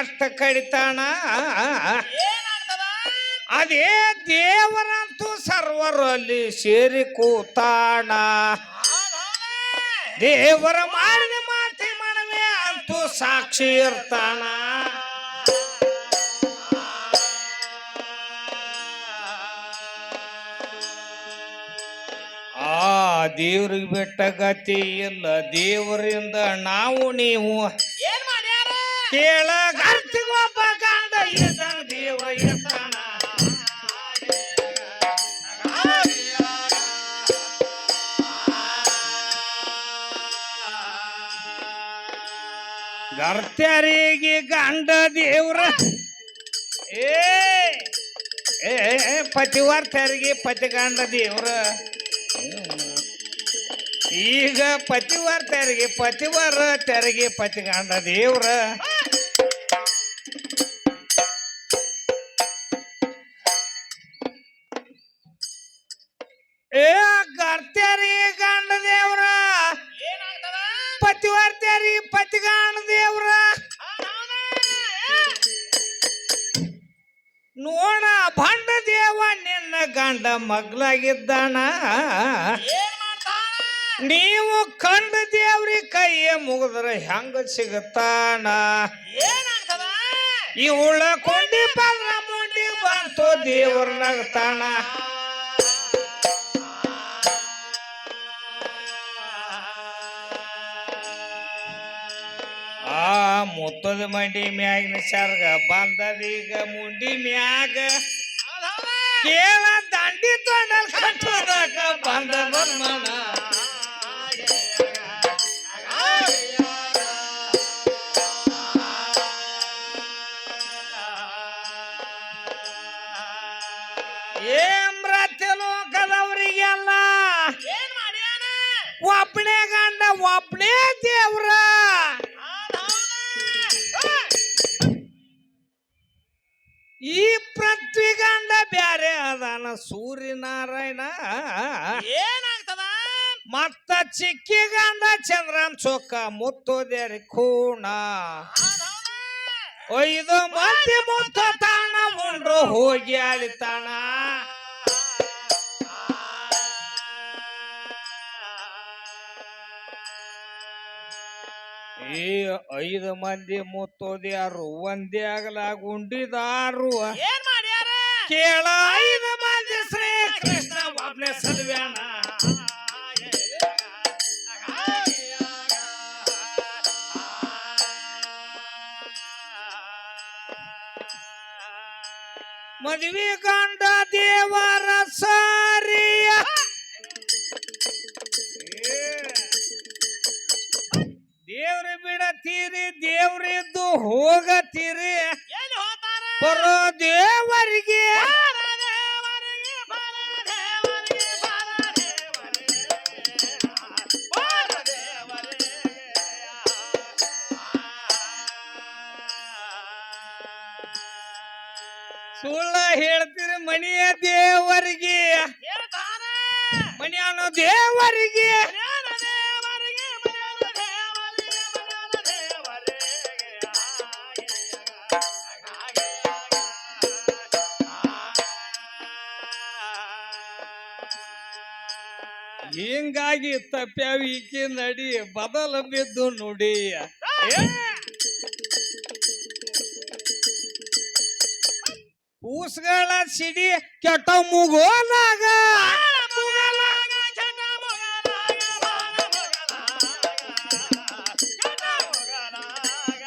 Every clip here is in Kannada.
ಕಷ್ಟ ಕಡಿತಾಣ ಅದೇ ದೇವರಂತೂ ಸರ್ವರಲ್ಲಿ ಸೇರಿ ಕೂತಾಣ. ದೇವರ ಮಾಡಿದ ಮಾತೆ ಮನವೇ ಅಂತೂ ಸಾಕ್ಷಿ ಇರ್ತಾನ ಆ ದೇವ್ರಿಗೆ ಬೆಟ್ಟ ಗತಿ ಇಲ್ಲ. ದೇವರಿಂದ ನಾವು ನೀವು ಕೇಳಗ ಗರ್ತ್ಯರಿಗೆ ಗಂಡ ದೇವ್ರ. ಏ ಏ ಪತಿವರ್ತರಿಗೆ ಪತಿ ಗಂಡ ದೇವ್ರ. ಈಗ ಪತಿವರ್ತರಿಗೆ ಪತಿವರ್ತರಿಗೆ ಪತಿ ಗಂಡ ದೇವ್ರ. ಮಾಡ್ತಾನ ನೀವು ಕಂಡ ದೇವ್ರಿ ಕೈಯ ಮುಗಿದ್ರ ಹೆಂಗ ಸಿಗತ್ತಾನ ಇವಳ ಕೊಂಡಿ ಬಂದ್ರ ಮುಂಡಿ ಬಂತು, ದೇವ್ರ ನಗ್ತಾನ ಆ ಮುತ್ತದ ಮಂಡಿ ಮ್ಯಾಗಿನ ಸರ್ಗ ಬಂದದೀಗ, ಮುಂಡಿ ಮ್ಯಾಗ. ಕೇಳ ಬಂದ ಬರ್ಮನ ಒಬ್ಬನೇ ಗಂಡ ಒಬ್ಬನೇ ದೇವ್ರ. ಈ ಪೃಥ್ವಿ ಗಂಡ ಬ್ಯಾರೆ ಅದಾನ ಸೂರ್ಯನಾರಾಯಣ ಮತ್ತ ಚಿಕ್ಕಿ ಗಂಡ ಚಂದ್ರನ್ ಚೊಕ್ಕ ಮುತ್ತುದೇರಿ ಕೂಣ ಒಯ್ದು ಮತ್ತೆ ಮುತ್ತ ತಾಣ ಮುಂಡ್ರು ಹೋಗಿ ತಾಣ ಈ ಐದು ಮಂದಿ ಮುತ್ತೋದ್ಯಾರು ಒಂದೇ ಆಗಲ ಗುಂಡಿದಾರು ಕೇಳ ಐದು ಮಂದಿ ಶ್ರೀ ಕೃಷ್ಣ ಒಬ್ನೇ ಸಲ್ವ್ಯಾನ. ಮದುವೆ ಕಂಡ ದೇವರ ಸಾರಿಯ. ದೇವ್ರ ಬಿಡತೀರಿ ದೇವ್ರಿದ್ದು ಹೋಗತೀರಿ. ಬರೋ ದೇವರಿಗೆ ಮನೆಯ ದೇವರಿಗೆ. ಮನೆಯ ಮನೆಯನ್ನು ದೇವರಿಗೆ. ಹಿಂಗಾಗಿ ತಪ್ಪ್ಯಾವ ಈಕಿ ನಡಿ ಬದಲ ಬಿದ್ದು ನುಡಿ. ಕೂಸ್ಗಳ ಸಿಡಿ ಕೆಟ್ಟ ಮುಗೋಲಾಗ ಮುಗಲಾಗ, ಚಟ ಮುಗಲಾಗ, ಬಾಳ ಮುಗಲಾಗ, ಚಟ ಮುಗಲಾಗ.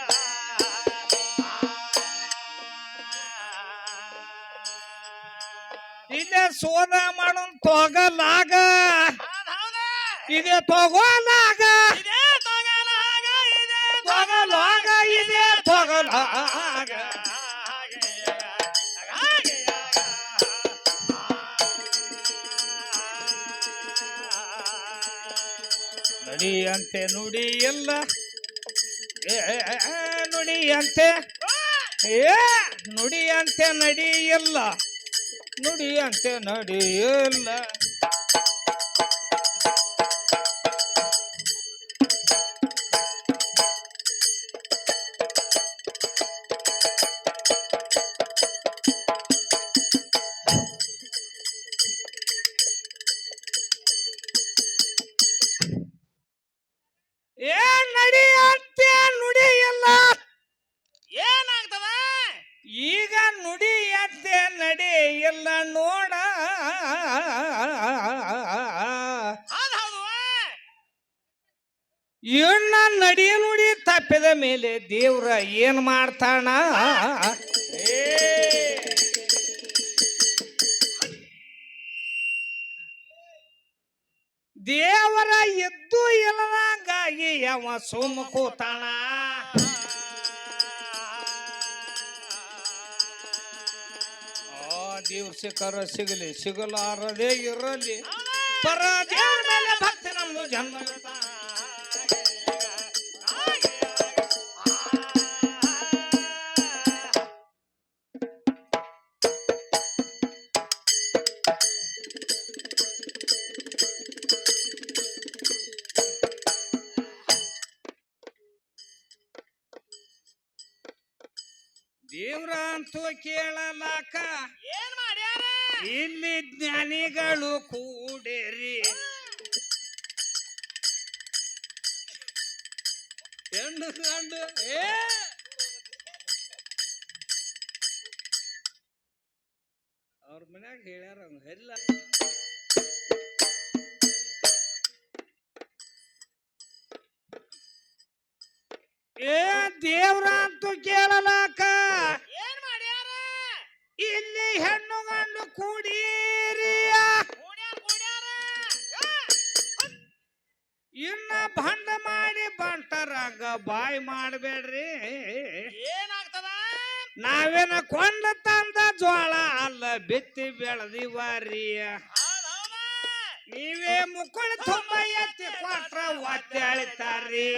ಇದೇ ಸೋದ ಮಾಡೋನ್ ತೊಗಲಾಗ ಹೌದೌದ. ಇದೇ ತಗೋಲಾಗ ಇದೇ ತೊಗಲಾಗ, ಇದೇ ತೊಗಲಾಗ ನಡಿಯಂತೆ ನುಡಿ ಎಲ್ಲ ಏ, ಏ, ನುಡಿಯಂತೆ. ಏ ನುಡಿಯಂತೆ ನಡಿಯಲ್ಲ. ನುಡಿಯಂತೆ ನಡಿಯಲ್ಲ. ನಡಿ ನುಡಿ ತಪ್ಪಿದ ಮೇಲೆ ದೇವ್ರ ಏನ್ ಮಾಡ್ತಾಣ ದೇವರ ಎದ್ದು ಇಲ್ಲದಂಗಾಗಿ ಅವ ಸುಮ್ಮ ಕೂತಾಣ ಆ ದೇವ್ರ ಸಿಕ್ಕರ ಸಿಗಲಿ ಸಿಗಲಾರದೇ ಇರಲಿ. ಪರ ದೇವ್ರ ಮೇಲೆ ಭಕ್ತಿ ನಮ್ದು ಜನ್ಮ ಕೇಳಲಾಕ. ಏನ್ ಮಾಡ್ಯಾರ? ಇಲ್ಲಿ ಜ್ಞಾನಿಗಳು ಕೂಡೇರಿ. ಹೆಣ್ಣು ಗಂಡು ಏ! ಅವ್ರ ಮನ್ಯಾಗ ಹೇಳ್ಯಾರ ಅವ್ನ್ ಎಲ್ಲ ಏ ದೇವ್ರ ಅಂತೂ ಕೇಳಲಾಕ. ಇಲ್ಲಿ ಹೆಣ್ಣು ಗಂಡು ಕೂಡೀರಿಯ ಇನ್ನ ಭಂಡ ಮಾಡಿ ಬಂಟರಾಗ ಬಾಯಿ ಮಾಡಬೇಡ್ರಿ. ಏನಾಗ್ತದ ನಾವೇನ ಕೊಂಡ ತಂದ ಜೋಳ ಅಲ್ಲ, ಬಿತ್ತಿ ಬೆಳೆದಿವಾರಿ ಹೌದ್ ಹೌದ ನೀವೇ ಮುಕ್ಕಳು ತುಂಬ ಎತ್ತಿ ಕೊಟ್ರ ಒತ್ತೆ ಅಳಿತಾರ್ರಿ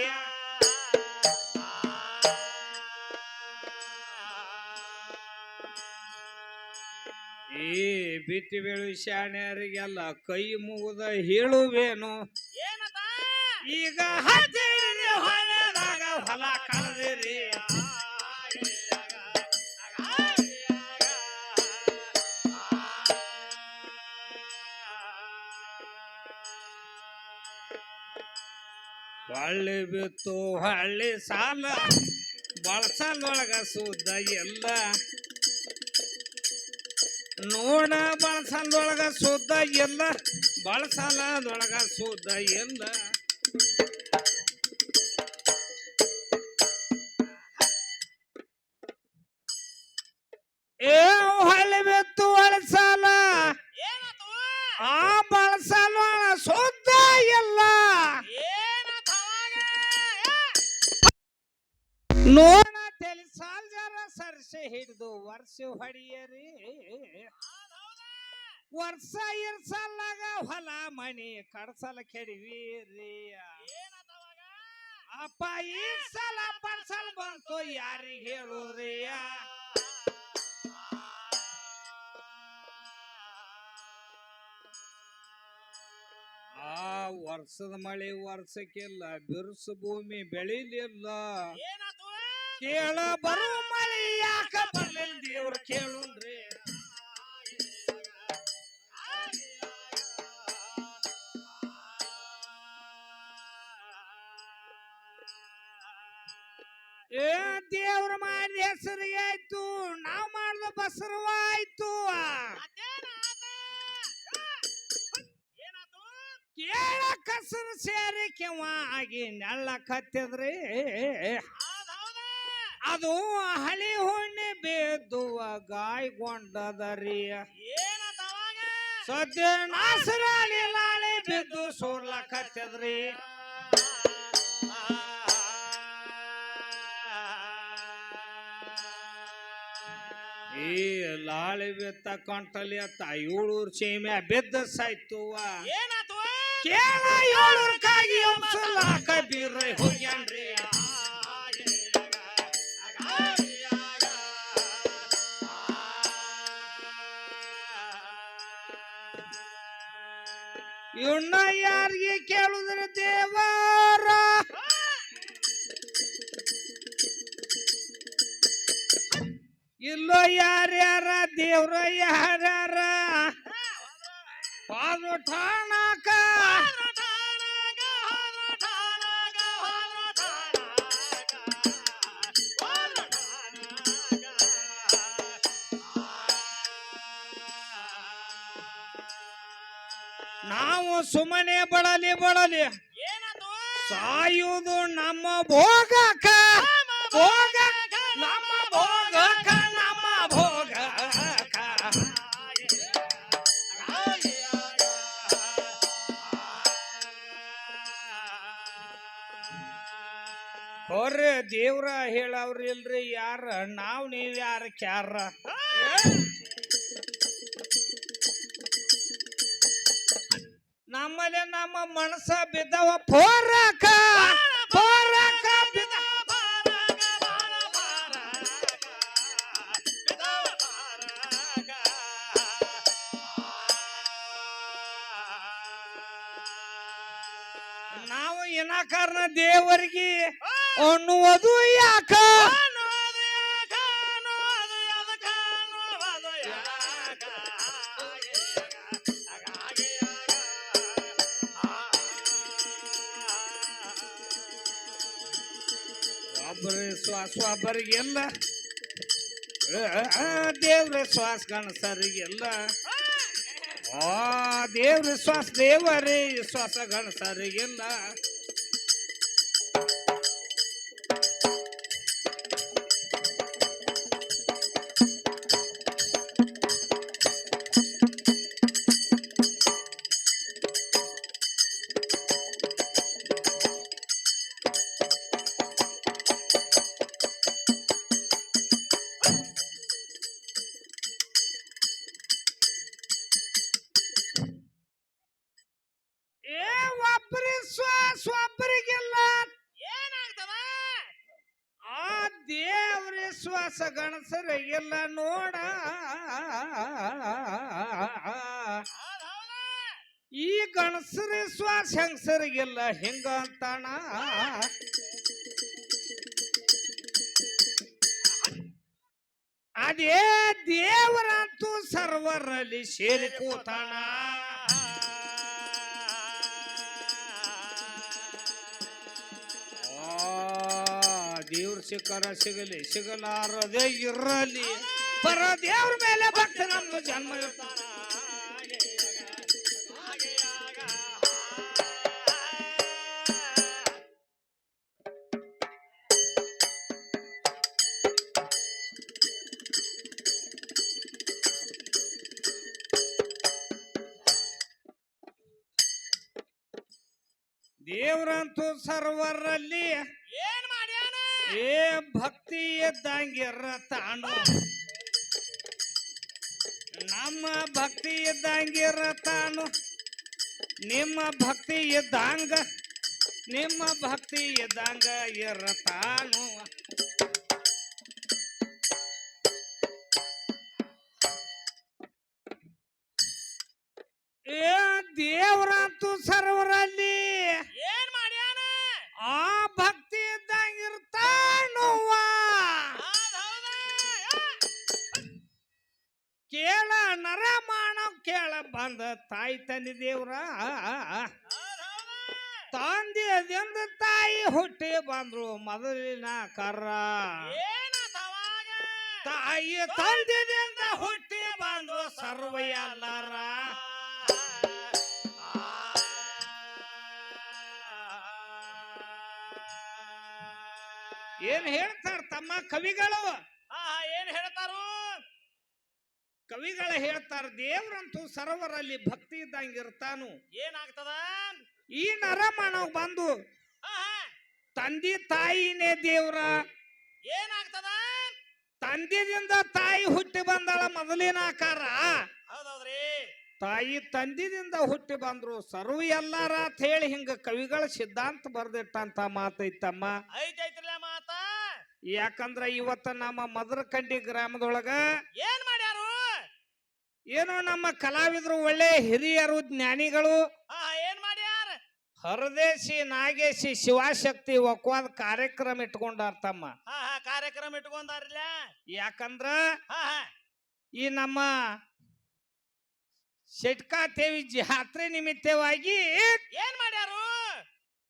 ಈ ಬಿತ್ತಿ ಬೇಳು ಶಾಣ್ಯರಿಗೆಲ್ಲ ಕೈ ಮುಗಿದ ಹೇಳುವೇನು. ಏನದ ಈಗ ಹೊಲದಾಗ ಹೊಲ ಕಳೆದಿರಿ. ಹಳ್ಳಿ ಬಿತ್ತು ಹಳ್ಳಿ ಸಾಲ ಬಳಸಲೊಳಗ ಸುದ್ದ ಎಲ್ಲ ನೋಡ ಬಳಸಂದೊಳಗ ಸುದ್ದ ಎಲ್ಲ ಬಳಸಲದೊಳಗ ಸುದ್ದ ಎಲ್ಲ ಏ ಹಳ್ಳಿ ಬಿತ್ತು ಬಳಸಲ ಆ ಬಳಸಲ ಸುದ್ದ ಎಲ್ಲ. ನೋ ಸರ್ಸೆ ಹಿಡಿದು ವರ್ಷ ಹೊಡಿಯರಿ. ವರ್ಷ ಇರ್ಸಲ್ಲಾಗ ಹೊಲ ಮನಿ ಕಡ್ಸಲ ಕೆಡವೀರಿ ಅಪ್ಪ ಈ ಸಲ ಪಡ್ಸಲ್ ಬಂತು ಯಾರಿಗೆ ಹೇಳೋರಿಯ ಆ ವರ್ಷದ ಮಳೆ ವರ್ಷಕ್ಕಿಲ್ಲ ಬಿರುಸು ಭೂಮಿ ಬೆಳಿಲಿಲ್ಲ. ಕೇಳ ಬರು ಮಳೆ ಯಾಕ ಬರ್ಲಿಲ್ಲ ದೇವ್ರ ಕೇಳುನ್ರಿ. ಏ ದೇವ್ರ ಮಾಡಿದ ಹೆಸರಿಗೆ ಆಯ್ತು ನಾವ್ ಮಾಡಿದ ಬಸರವ ಆಯ್ತು. ಕೇಳ ಕಸರು ಸೇರಿ ಕೆವ ಆಗಿ ನೆಳ್ಳ ಕತ್ತಿದ್ರಿ. ಅದು ಹಳಿ ಹುಣ್ಣಿ ಬೇದುವ ಗಾಯಗೊಂಡದರಿ. ಸದ್ಯ ನಾಸರಾಳಿ ಲಾಳಿ ಬಿದ್ದು ಸೋರ್ಲಕತ್ತದ್ರಿ ಈ ಲಾಳಿ ಬಿತ್ತ ಕಂಟಲಿ ಅತ್ತ ಏಳೂರು ಸೀಮೆ ಬಿದ್ದ ಸಾಯ್ತುವ. ಏನದು ಕೇಳ ಏಳೂರ್ಕಾಗಿ ಹೋಗ್ಯಾನ್ರಿ. ಇನ್ನ ಯಾರಿಗೆ ಕೇಳುದ್ರ ದೇವರ ಇಲ್ಲೋ ಯಾರ್ಯಾರ ದೇವ್ರ ಯಾರ್ಯಾರ? ಪಾದು ಠಾಣಕ. ಸುಮ್ಮನೆ ಬಳಲಿ ಬಳಲಿ. ಸಾಯುವುದು ನಮ್ಮ ಭೋಗಕ. ಭೋಗ ನಮ್ಮ ಭೋಗಕ ನಮ್ಮ ಭೋಗ ಹೊರ ದೇವ್ರ ಹೇಳವ್ರಿಲ್ರಿ ಯಾರ? ನಾವ್ ನೀವ್ ಯಾರ ಕ್ಯಾರ ನಮ್ಮಲ್ಲಿ ನಮ್ಮ ಮನಸ ಬಿದ್ದವ ಪೋರಕ. ಪೋರಕ. ನಾವು ಏನ ಕಾರಣ ದೇವರಿಗೆ ಅನ್ನುವುದು ಯಾಕ? ಒಬ್ಬರಿಗೆಲ್ಲ ದೇವ್ರ ಶ್ವಾಸ ಗಣಸರಿಗೆಲ್ಲ ಆ ದೇವ್ರ ಶ್ವಾಸ ದೇವರೇ ಶ್ವಾಸ ಗಣಸರಿಗೆಲ್ಲ. ನೋಡ. ಈ ಗಣಸರಿ ಶ್ವಾಸ ಹೆಂಗಸರಿಗೆಲ್ಲ ಹೆಂಗ ಅಂತಾಣ? ಅದೇ ದೇವರಂತೂ ಸರ್ವರಲ್ಲಿ ಸೇರಿ ಕೂತಾಣ. ದೇವ್ರ ಸಿಕ್ಕರ ಸಿಗಲಿ, ಸಿಗಲಾರದೆ ಇರಲಿ. ಬರ ದೇವ್ರ ಮೇಲೆ ಭಕ್ತ ನಮ್ಮ ಜನ್ಮ ಇರ್ತಾನ ದೇವ್ರಂತೂ ಸರ್ವರಲ್ಲಿ ಏನ್ ಮಾಡ್ಯಾನ? ಏ ಭಕ್ತಿ ಇದ್ದಂಗಿರ ತಾನು ನಮ್ಮ ಭಕ್ತಿ ಇದ್ದಂಗಿರ ತಾನು ನಿಮ್ಮ ಭಕ್ತಿ ಇದ್ದಂಗ ನಿಮ್ಮ ಭಕ್ತಿ ಇದ್ದಂಗ ಇರತಾನು. ಏ ದೇವ್ರಂತೂ ಸರ್ವರಲ್ಲಿ ಏನ್ ಮಾಡ್ಯಾನ ಆ ಭಕ್ತಿ ಇದ್ದಂಗಿರ್ತಾನುವ ಹೌದ್ ಹೌದ. ಕೇಳ ನರ ಮಾನವ್ ಕೇಳ ಬಂದ ತಾಯಿ ತಂದೆ ದೇವ್ರ ಅದೆಂದ ತಂದೆದಿಂದ ತಾಯಿ ಹುಟ್ಟಿ ಬಂದ್ರು ಮೊದಲಿನ ಕರ್ರ? ತಾಯಿ ತಂದೆದಿಂದ ಹುಟ್ಟಿ ಬಂದ್ರು ಸರ್ವ ಎಲ್ಲಾರ ಏನ್ ಹೇಳ್ತಾರ ತಮ್ಮ ಕವಿಗಳು ಆ, ಏನ್ ಹೇಳ್ತಾರು ಕವಿಗಳು ಹೇಳ್ತಾರೆ ದೇವ್ರಂತೂ ಸರ್ವರಲ್ಲಿ ಭಕ್ತಿ ಇದ್ದಂಗೆ ಇರ್ತಾನು. ಏನಾಗ್ತದ? ಈ ನರ ಮಾನವ್ ಬಂದು ತಂದೆ ತಾಯಿನೇ ದೇವ್ರ. ಏನಾಗ್ತದ? ತಂದೆದಿಂದ ತಾಯಿ ಹುಟ್ಟಿ ಬಂದಳ ಮೊದಲಿನ ಆಕಾರ. ಹೌದೌದ್ರಿ. ತಾಯಿ ತಂದಿದಿಂದ ಹುಟ್ಟಿ ಬಂದ್ರು ಸರ್ವ ಎಲ್ಲಾರ ಅಂತ ಹೇಳಿ ಹಿಂಗ ಕವಿಗಳ ಸಿದ್ಧಾಂತ ಬರ್ದಿಟ್ಟಂತ ಮಾತೈತಮ್ಮ ಐತೈತ್ರಲ್ಲ ಮಾತ? ಯಾಕಂದ್ರ ಇವತ್ತ ನಮ್ಮ ಮದರಕಂಡಿ ಗ್ರಾಮದೊಳಗ ಏನ್ ಏನೋ ನಮ್ಮ ಕಲಾವಿದರು ಒಳ್ಳೆ ಹಿರಿಯರು ಜ್ಞಾನಿಗಳು. ಏನ್ ಮಾಡ್ಯಾರ? ಹರದೇಶಿ ನಾಗೇಶಿ ಶಿವಶಕ್ತಿ ಒಕ್ವಾದ ಕಾರ್ಯಕ್ರಮ ಇಟ್ಕೊಂಡಾರ ತಮ್ಮ. ಹಾ ಹಾ ಕಾರ್ಯಕ್ರಮ ಇಟ್ಕೊಂಡಾರಿಲ್ಲ? ಯಾಕಂದ್ರ ಹಾ ಹಾ. ಈ ನಮ್ಮ ಶೆಟ್ಕಾದೇವಿ ಜಾತ್ರೆ ನಿಮಿತ್ತವಾಗಿ ಏನ್ ಮಾಡ್ಯಾರು?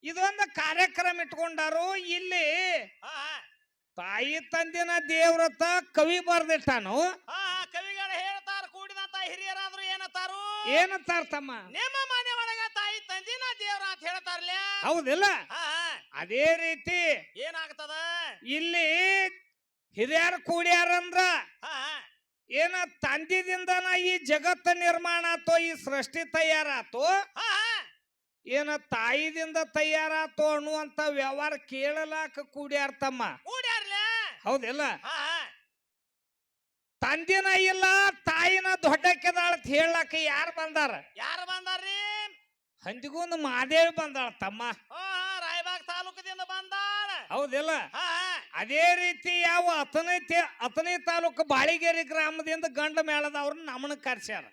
ಇದೊಂದು ಕಾರ್ಯಕ್ರಮ ಇಟ್ಕೊಂಡಾರು. ಇಲ್ಲಿ ಹಾ ಹಾ. ತಾಯಿ ತಂದಿನ ದೇವ್ರತ ಕವಿ ಬರ್ದಿಟ್ಟಾನು. ಹಾ. ಏನಂತಾರ ತಮ್ಮ ನಿಮ್ಮ ಮನೆ ಒಳಗ ತಾಯಿ ತಂದಿನ ದೇವ್ರ ಅಂತ ಹೇಳ್ತಾರಲ್ಲ? ಹೌದಿಲ್ಲ? ಅದೇ ರೀತಿ ಏನಾಗ್ತದ? ಇಲ್ಲಿ ಹಿರಿಯರು ಕೂಡ್ಯಾರಂದ್ರ ಏನ ತಂದಿದಿಂದನ ಈ ಜಗತ್ತ ನಿರ್ಮಾಣ ಆತೋ ಈ ಸೃಷ್ಟಿ ತಯಾರಾತೋ ಏನ ತಾಯಿದಿಂದ ತಯಾರಾತು ಅನ್ನುವಂತ ವ್ಯವಹಾರ ಕೇಳಲಾಕ ಕೂಡ್ಯಾರ ತಮ್ಮ ಹೌದಿಲ್ಲ? ತಂದಿನ ಇಲ್ಲ ತಾಯಿನ ದೊಡ್ಡಕ್ಕೆದಾಳ ಅಂತ ಹೇಳಕ್ಕ ಯಾರು ಬಂದಾರ? ಯಾರು ಬಂದಾರ್ರಿ? ಹಂದಿಗೊಂದು ಮಾದೇವಿ ಬಂದಾಳ ತಮ್ಮ. ರಾಯಬಾಗ್ ತಾಲೂಕದಿಂದ ಬಂದಾಳ. ಹೌದಿಲ್ಲ? ಅದೇ ರೀತಿ ಯಾವ ಅತನೇ ಅತನೇ ತಾಲೂಕು ಬಾಳಿಗೇರಿ ಗ್ರಾಮದಿಂದ ಗಂಡ ಮೇಳದವ್ರನ್ನ ನಮ್ಮನ್ನ ಕರ್ಸ್ಯಾರ.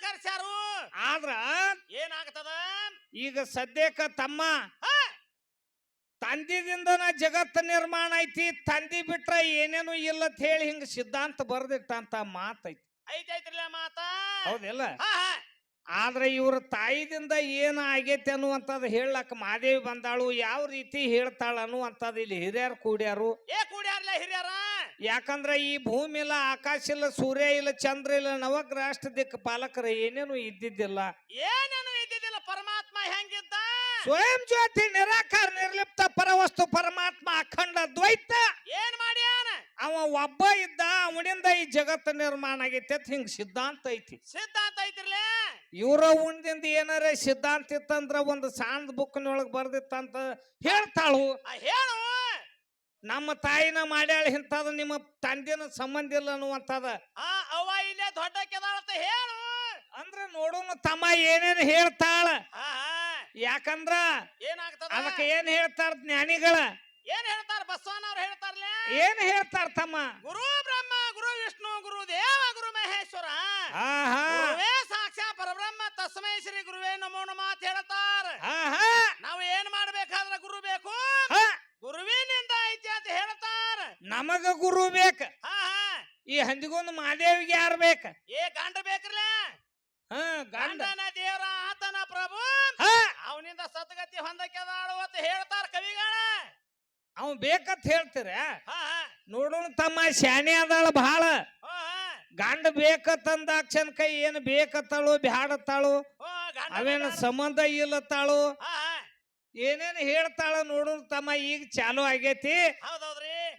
ಕರ್ಸ್ಯಾರು. ಆದ್ರ ಏನಾಗ್ತದ? ಈಗ ಸದ್ಯಕ್ಕ ತಮ್ಮ ತಂದಿದಿಂದನ ಜಗತ್ತು ನಿರ್ಮಾಣ ಐತಿ ತಂದಿ ಬಿಟ್ರೆ ಏನೇನು ಇಲ್ಲ ಅಂತ ಹೇಳಿ ಹಿಂಗ ಸಿದ್ಧಾಂತ ಬರ್ದಿಟ್ಟಂತ ಮಾತೈತಿ. ಐತೈತ್ರಲ್ಲ ಮಾತ? ಹೌದಿಲ್ಲ? ಆದ್ರೆ ಇವ್ರ ತಾಯಿದಿಂದ ಏನು ಆಗೈತೆ ಅನ್ನುವಂಥದ್ದು ಹೇಳಕ್ ಮಾದೇವಿ ಬಂದಾಳು ಯಾವ ರೀತಿ ಹೇಳ್ತಾಳ ಅನ್ನುವಂಥದ್ದು ಇಲ್ಲಿ ಹಿರಿಯರು ಕೂಡ್ಯಾರು. ಏ ಕೂಡ್ಯಾರಲ್ಲ ಹಿರಿಯರ? ಯಾಕಂದ್ರ ಈ ಭೂಮಿ ಇಲ್ಲ ಆಕಾಶ ಇಲ್ಲ ಸೂರ್ಯ ಇಲ್ಲ ಚಂದ್ರ ಇಲ್ಲ ನವಗ್ರಹ ದಿಕ್ಕ ಪಾಲಕರ ಏನೇನು ಇದ್ದಿದ್ದಿಲ್ಲ. ಏನೇನು ಇದ್ದಿದ್ದಿಲ್ಲ ಪರಮಾತ್ಮ ಹೆಂಗಿದ್ದ? ಸ್ವಯಂ ಜ್ಯೋತಿ ನಿರಾಕಾರ ನಿರ್ಲಿಪ್ತ ಪರವಸ್ತು ಪರಮಾತ್ಮ ಅಖಂಡ ದ್ವೈತ. ಏನ್ ಮಾಡ್ಯಾನ ಅವ ಒಬ್ಬ ಇದ್ದ ಅವನಿಂದ ಈ ಜಗತ್ತು ನಿರ್ಮಾಣ ಆಗೈತೆ ಅಂತ ಹಿಂಗ್ ಸಿದ್ಧಾಂತ ಐತಿ. ಸಿದ್ಧಾಂತ ಐತಿರ್ಲಿ? ಇವರ ಉಣ್ದಿಂದ ಏನಾರ ಸಿದ್ಧಾಂತ ಇತ್ತಂದ್ರ ಒಂದು ಸಾಂದ್ ಬುಕ್ನೊಳಗೆ ಬರ್ದಿತ್ತಂತ ಹೇಳ್ತಾಳು. ಹೇಳು. ನಮ್ಮ ತಾಯಿನ ಮಾಡ್ಯಾಳ ಇಂಥದ್ದು ನಿಮ್ಮ ತಂದೆನ ಸಂಬಂಧ ಇಲ್ಲ ಅನ್ನುವಂಥದ. ಆ ಅವ್ವ ಇಲ್ಲೇ ದೊಡ್ಡ ಕೆದಾಳ ಹೇಳು. ಅಂದ್ರೆ ನೋಡೋಣ ತಮ್ಮ ಏನೇನು ಹೇಳ್ತಾಳ. ಯಾಕಂದ್ರ ಏನಾಗ್ತದ? ಅದಕ್ಕೆ ಏನ್ ಹೇಳ್ತಾರ ಜ್ಞಾನಿಗಳ? ಏನ್ ಹೇಳ್ತಾರ? ಬಸವನವ್ರು ಹೇಳ್ತಾರಲ್ಲ? ಏನ್ ಹೇಳ್ತಾರ ತಮ್ಮ? ಗುರು ಬ್ರಹ್ಮ ಗುರು ವಿಷ್ಣು ಗುರು ದೇವ ಗುರು ಮಹೇಶ್ವರ. ಗುರುವೇ ಸಾಕ್ಷಾ ಪರಬ್ರಹ್ಮ ತಸ್ಮೈ ಶ್ರೀ ಗುರುವೇ ನಮೋ ನಮ ಅಂತ ಹೇಳ್ತಾರ. ನಾವು ಏನ್ ಮಾಡ್ಬೇಕಾದ್ರ ಗುರು ಬೇಕು? ಗುರುವಿನಿಂದ ಐತಿ ಅಂತ ಹೇಳ್ತಾರ. ನಮಗ ಗುರು ಬೇಕ. ಈ ಹಂದಿಗೊಂದು ಮಾದೇವಿಗೆ ಯಾರು ಬೇಕ? ಏ ಗಂಡ ಬೇಕ್ರಲ್ಲ? ಗಂಡನ ದೇವರ ಆತನ ಪ್ರಭು. ಅವನಿಂದ ಸದ್ಗತಿ ಹೊಂದಕ್ಕೆದಾಳು ಅಂತ ಹೇಳ್ತಾರ ಕವಿಗಳ. ಅವ್ ಬೇಕಂತ ಹೇಳ್ತೀರ? ನೋಡೋಣ ತಮ್ಮ ಶಾಣೆ ಅದಾಳ ಬಹಳ ಗಂಡ ಬೇಕಂದಾಕ್ಷನ್ ಕೈ ಏನು ಬೇಕತ್ತಾಳು ಬ್ಯಾಡತ್ತಾಳು ಅವೇನ. ಸಂಬಂಧ ಇಲ್ಲತ್ತಾಳು ಏನೇನು ಹೇಳ್ತಾಳ ನೋಡೋಣ ತಮ್ಮ ಈಗ ಚಾಲು ಆಗೈತಿ.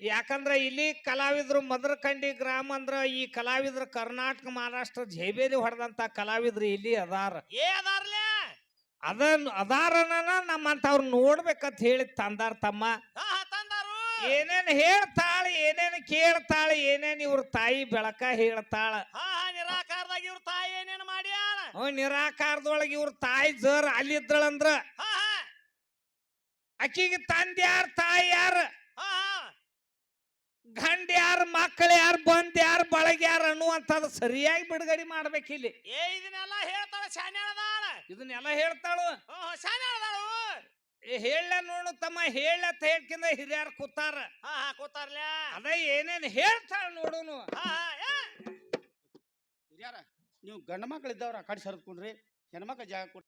ಯಾಕಂದ್ರ ಇಲ್ಲಿ ಕಲಾವಿದ್ರು ಮದರಕಂಡಿ ಗ್ರಾಮ ಅಂದ್ರ ಈ ಕಲಾವಿದ್ರು ಕರ್ನಾಟಕ ಮಹಾರಾಷ್ಟ್ರ ಜೈಬೇರಿ ಹೊಡೆದಂತ ಕಲಾವಿದ್ರು ಇಲ್ಲಿ ಅದಾರ. ಏ ಅದಾರ್ಲೆ? ಅದ ಅದಾರನ ನಮ್ಮಂತವ್ರು ನೋಡ್ಬೇಕಂತ ಹೇಳಿ ತಂದಾರ ತಮ್ಮ. ಏನೇನ್ ಹೇಳ್ತಾಳ ಏನೇನ್ ಕೇಳ್ತಾಳ ಏನೇನ್ ಇವ್ರ ತಾಯಿ ಬೆಳಕ ಹೇಳ್ತಾಳ. ನಿರಾಕಾರದಾಗ ಇವ್ರ ತಾಯಿ ಏನೇನ್ ಮಾಡ್ಯಾಳ? ಅವ್ ನಿರಾಕಾರದೊಳಗೆ ಇವ್ರ ತಾಯಿ ಜರ್ ಅಲ್ಲಿದ್ದಳಂದ್ರ. ಅಕ್ಕಿಗೆ ಹಾ. ಆಕಿಗೆ ತಂದೆ ಯಾರ್ ತಾಯಿ ಯಾರ ಗಂಡ ಯಾರ ಮಕ್ಕಳು ಯಾರು ಬಂದ್ ಯಾರು ಬಳಗ ಯಾರು ಅನ್ನುವಂಥದ್ದು ಸರಿಯಾಗಿ ಬಿಡುಗಡೆ ಮಾಡ್ಬೇಕಿಲ್ಲಿ ಏ ಇದನ್ನೆಲ್ಲ ಹೇಳ್ತಾಳೆ ಶಾನ್ಯಾಳದಾಳ ಇದನ್ನೆಲ್ಲ ಹೇಳ್ತಾಳು. ಹ್ಮ್ ಶಾನ್ಯಾಳದಾಳು ಹೇಳ ನೋಡು ತಮ್ಮ ಹೇಳತ್ ಹೇಳ್ಕಿಂದ ಹಿರಿಯರ್ ಕೂತಾರ. ಹಾ ಹಾ ಕೂತಾರ್ಲ್ಯ ಅದ ಏನೇನ್ ಹೇಳ್ತಾಳ ನೋಡುನು. ಹಾ ಹಾ ಏ? ಹಿರಿಯರ ನೀವು ಗಂಡ ಮಕ್ಕಳಿದ್ದವ್ರ ಆ ಕಡೆ ಸರಿದ್ಕೊಂಡ್ರಿ ಹೆಣ್ಮಕ್ಳು ಜಾಗ ಕೊಡ್ರಿ.